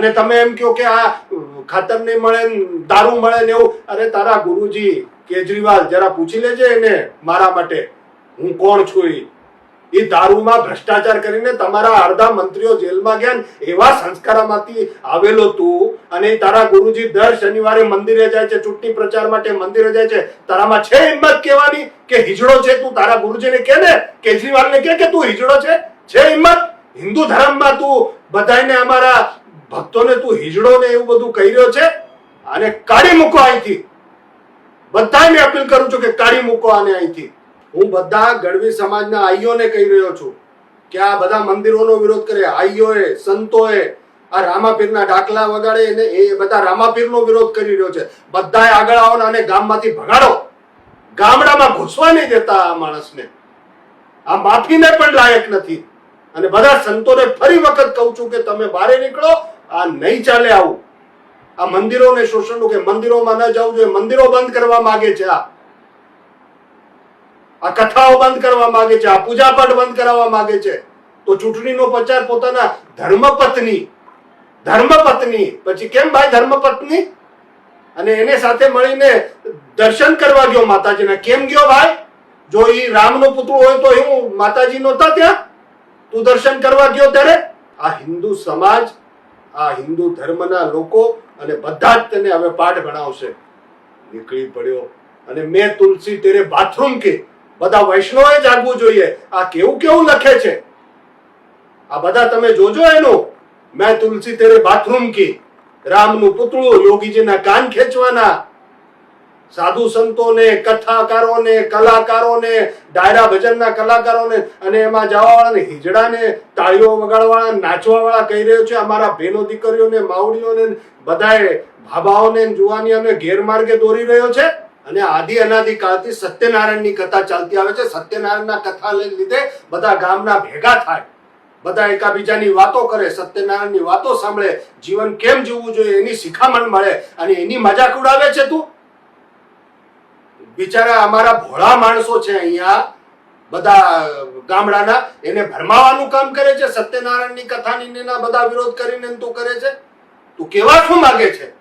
અને તમે એમ કહો કે આ ખાતર નહીં મળે દારૂ મળે ને એવું, અરે તારા ગુરુજી કેજરીવાલ, જરા પૂછી લેજે એને મારા માટે. હું કોણ છું એ દારૂમાં ભ્રષ્ટાચાર કરીને તમારા અડધા મંત્રીઓ જેલમાં ગયા એવા સંસ્કારમાંથી આવેલો તું અને તારા ગુરુજી દર શનિવારે મંદિરે જાય છે, ચૂંટણી પ્રચાર માટે મંદિરે જાય છે, તારામાં છે હિંમત કહેવાની કે હિજડો છે તું? તારા ગુરુજીને કે ને? કેજરીવાલને કે કે તું હિજડો છે? છે હિંમત? હિન્દુ ધર્મમાં તું બધાને અમારા ભક્તોને તું હિજડો ને એવું બધું કહી રહ્યો છે અને કાઢી મૂકો અહીંથી. બધાને અપીલ કરું છું કે કાઢી મૂકો આને અહીંથી. હું બધા ગઢવી સમાજના આઈઓને કહી રહ્યો છું કે આ બધા મંદિરોનો વિરોધ કરે, આઈઓએ, સંતોએ, આ રામાપીરના ડાકલા વગાડે એને એ બધા રામાપીરનો વિરોધ કરી રહ્યો છે. બધાએ આગળ આવો ને આને ગામમાંથી ભગાડો. ગામડામાં ઘૂસવા નહીં દેતા આ માણસને. આ માફીને પણ લાયક નથી. અને બધા સંતોને ફરી વખત કહું છું કે તમે બહાર નીકળો, આ નહીં ચાલે આવું. આ મંદિરોને શોષણનું કે મંદિરોમાં ન જવું જોઈએ, મંદિરો બંધ કરવા માંગે છે આ. આ કથાઓ બંધ કરવા માંગે છે, આ પૂજાપાઠ બંધ કરાવવા માંગે છે. તો ચૂંટણીનો પ્રચાર પોતાના ધર્મપત્ની ધર્મપત્ની. પછી કેમ ભાઈ ધર્મપત્ની? અને એને સાથે મળીને દર્શન કરવા ગયો માતાજીના. કેમ ગયો ભાઈ? જો એ રામનો પુત્ર હોય તો હું માતાજી નહોતા ત્યાં? તું દર્શન કરવા ગયો ત્યારે આ હિન્દુ સમાજ, આ હિન્દુ ધર્મના લોકો અને બધા જ તેને હવે પાઠ ભણાવશે. નીકળી પડ્યો અને મેં તુલસી તેરે બાથરૂમ કે બધા વૈષ્ણવે જાગવું જોઈએ. આ કેવું કેવું લખે છે? આ બધા તમે જોજો એનું. મેં તુલસી તેરે બાથરૂમ કી. રામનું પુતળું યોગીજીના કાન ખેંચવાના. સાધુ સંતોને, કથાકારોને, કલાકારોને, ડાયરા ભજનના કલાકારોને અને એમાં જવાવાળાને, હિજડાને, તાળીઓ વગાડવાળા, નાચવાવાળા કહી રહ્યો છે, અમારા બહેનો દીકરીઓને, માવડીઓને, બધાએ ભાભાઓને જુવાનીઓને ગેરમાર્ગે દોરી રહ્યો છે અને આદિ અનાદિ કાળથી સત્યનારાયણની કથા ચાલતી આવે છે. સત્યનારાયણના કથા લીધે બધા ગામના ભેગા થાય. બધા એકાબીજાની વાતો કરે, સત્યનારાયણની વાતો સાંભળે. જીવન કેમ જીવવું જોઈએ એની શિખામણ મળે અને એની મજાક ઉડાવે છે તું? બિચારા અમારા ભોળા માણસો છે અહીંયા. બધા ગામડાના. એને ભરમાવાનું કામ કરે છે, સત્યનારાયણની કથાની બધા વિરોધ કરીને તું કરે છે. તું કેવા શું માગે છે?